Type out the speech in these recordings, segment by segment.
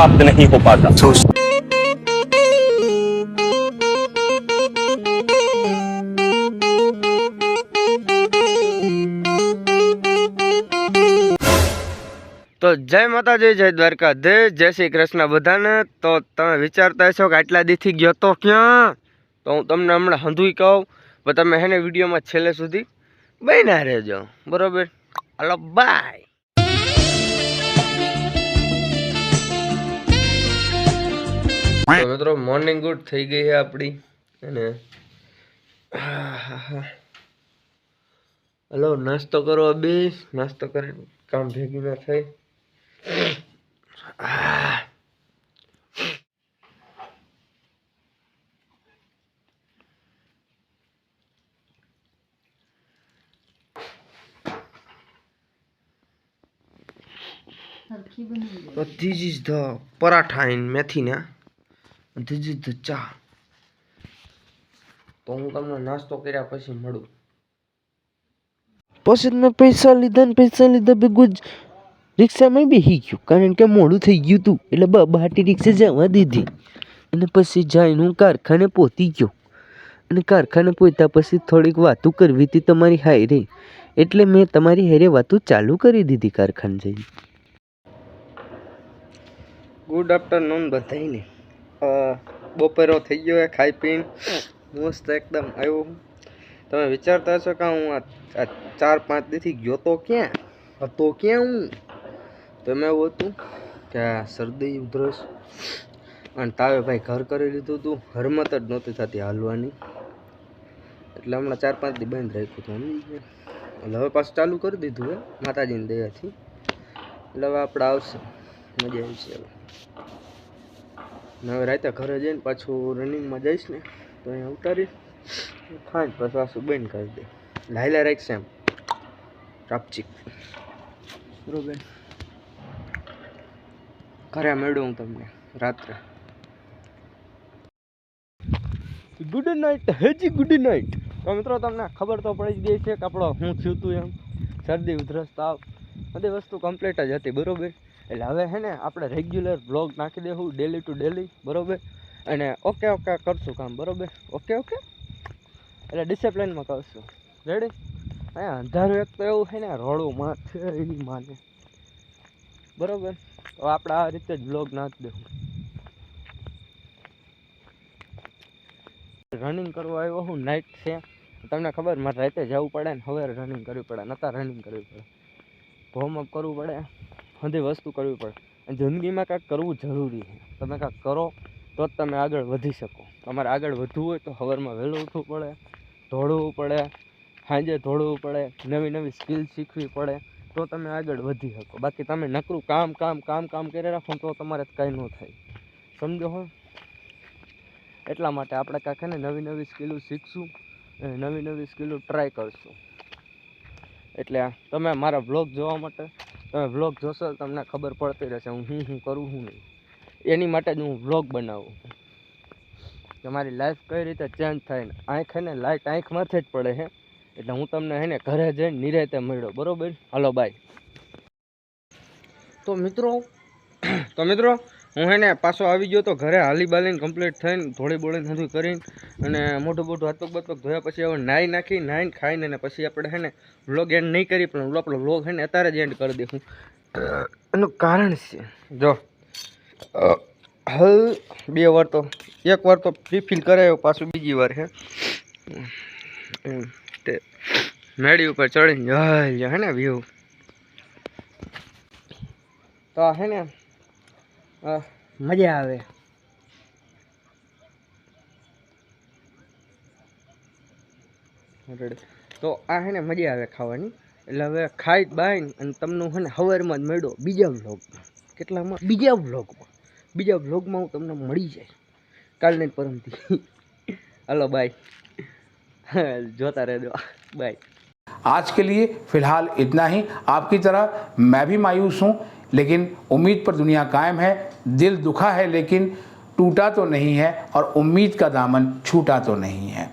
प्राप्त नहीं हो पाता તો જય માતાજી જય દ્વારકા જય જય શ્રી કૃષ્ણ બધાને તો તમે વિચારતા હશો કે આટલા દીથી ગયો તો ક્યાં તો હું તમને હમણાં હંધુઈ કહું પણ તમે હેને વિડીયોમાં છેલ્લે સુધી બન્યા રહેજો બરોબર હાલો બાય તો મિત્રો મોર્નિંગ ગુડ થઈ ગઈ છે આપણી અને હલો નાસ્તો કરો બે નાસ્તો કરી કામ ભેગી ના થાય. આહ. So this is the paratha in મેથીના. this the ચા. તો હું તમને નાસ્તો કર્યા પછી મળું. પછી મેં પૈસા લીધા ને પૈસા લીધા ભેગું જ રિક્ષામાં બેસી ગયું. કારણ કે મોડું થઈ ગયું હતું એટલે બહાટી રિક્ષા જવા દીધી. અને પછી જઈને હું કારખાને પહોંચી ગયો. અને કારખાને પહોંચ્યા પછી થોડીક વાતો કરવી હતી તમારી હારે એટલે મેં તમારી હારે વાતું ચાલુ કરી દીધી કારખાને જઈને. ગુડ આફ્ટરનૂન બધાને બપોરો થઈ ગયો ખાઈ પીને. મસ્ત એકદમ આવ્યો તમે વિચારતા હશો કે હું આ ચાર પાંચ દીથી ગયો તો ક્યાં? હતો ક્યાં હું? તો એમ એવું હતું કે શરદી ઉધરસ. અને તાવે ભાઈ ઘર કરી લીધું હતું હરમત જ નહોતી થતી હાલવાની. એટલે હમણાં ચાર પાંચ દી બંધ રાખ્યું હતું સમજી એટલે હવે પાછું ચાલુ કરી દીધું હે, માતાજીની દયાથી. એટલે હવે આપણે આવશે. મજા આવશે હવે. હવે રાતે ઘરે જઈને પાછું રનિંગમાં જઈશ ને, તો અહીંયા ઉતારીશ. ખાંડ પછી પાછું બંધ કરી દે. લાયલા રાખશે એમ. રાપચીક બરોબર. ઘરે મળ્યું હું તમને રાત્રે. ગુડ નાઇટ હેજી ગુડ નાઇટ તો મિત્રો તમને ખબર તો પડી જ ગઈ છે કે આપણો હું થયું હતું એમ. શરદી ઉધરસ તાવ. બધી વસ્તુ કમ્પ્લીટ જ હતી, બરોબર? એટલે હવે હે ને આપણે રેગ્યુલર બ્લોગ નાખી દેવું ડેલી ટુ ડેલી બરોબર? અને ઓકે ઓકે કરશું કામ, બરોબર? ઓકે ઓકે એટલે ડિસિપ્લિનમાં કરશું. રેડી અહીંયા અંધારું એક તો એવું છે ને, રોડું છે એની માને બરોબર? તો આપણે આ રીતે જ બ્લોગ નાખી દેવું રનિંગ કરવા આવ્યો હું નાઇટ છે. તમને ખબર, મારે રાતે જવું પડે ને, હવે રનિંગ કરવી પડે, નતા રનિંગ કરવી પડે. વોર્મઅપ કરવું પડે. બધી વસ્તુ કરવી પડે. અને જિંદગીમાં કાંઈક કરવું જરૂરી છે. તમે કાંઈક કરો તો જ તમે આગળ વધી શકો. તમારે આગળ વધવું હોય તો સવારમાં વહેલું ઉઠવું પડે દોડવું પડે, સાંજે દોડવું પડે, નવી નવી સ્કિલ શીખવી પડે તો તમે આગળ વધી શકો. બાકી તમે નકરું કામ કામ કામ કામ કરી રાખો તો તમારે કાંઈ ન થાય. સમજો હો? એટલા માટે આપણે કાંઈક ને નવી નવી સ્કિલો શીખશું અને નવી નવી સ્કિલો ટ્રાય કરશું. એટલે તમે મારા બ્લોગ જોવા માટે તમે વ્લોગ જોશો તમને ખબર પડતી રહેશે. હું શું શું કરું શું નહીં. એની માટે જ હું વ્લોગ બનાવું. કે મારી લાઈફ કઈ રીતે ચેન્જ થાય ને? આંખ હે ને લાઈટ આંખ માથે જ પડે છે એટલે હું તમને હે ને ઘરે જઈને નિરાતે મળ્યો. બરોબર? હાલો બાય તો મિત્રો તો મિત્રો હું હે ને પાછો આવી ગયો તો ઘરે હાલી બાલીને કમ્પ્લીટ થઈને ધોળી બોળી બધું કરીને અને મોટું મોટું હાથ પગ બતપગ ધોયા પછી હવે નાહી નાખી નાહીને ખાઈને ને પછી આપણે હે ને વ્લોગ એન્ડ નહીં કરી, પણ આપણો વ્લોગ હે ને અત્યારે જ એન્ડ કરી દઈશું એનું કારણ છે. જો હલ, બે વાર તો, એક વાર તો રિફિલ કરાયો, પાછું બીજી વાર હે. તે મેળી ઉપર ચડીને જાય હે ને વ્યૂ તો હે ને મજા આવે Ready. તો આ હે ને મજા આવે ખાવાની એટલે હવે ખાઈ બાઈને અને તમને હે ને સવારમાં જ મળ્યો બીજા વ્લોગમાં કેટલામાં બીજા વ્લોગમાં બીજા વ્લોગમાં હું તમને મળી જાય કાલને જ પરમથી હાલો બાય જોતા રહેજો બાય आज के लिए फिलहाल इतना ही आपकी तरह मैं भी मायूस हूँ लेकिन उम्मीद पर दुनिया कायम है दिल दुखा है लेकिन टूटा तो नहीं है और उम्मीद का दामन छूटा तो नहीं है।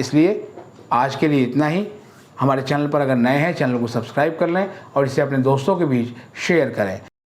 इसलिए आज के लिए इतना ही। हमारे चैनल पर अगर नए हैं, चैनल को सब्सक्राइब कर लें और इसे अपने दोस्तों के बीच शेयर करें।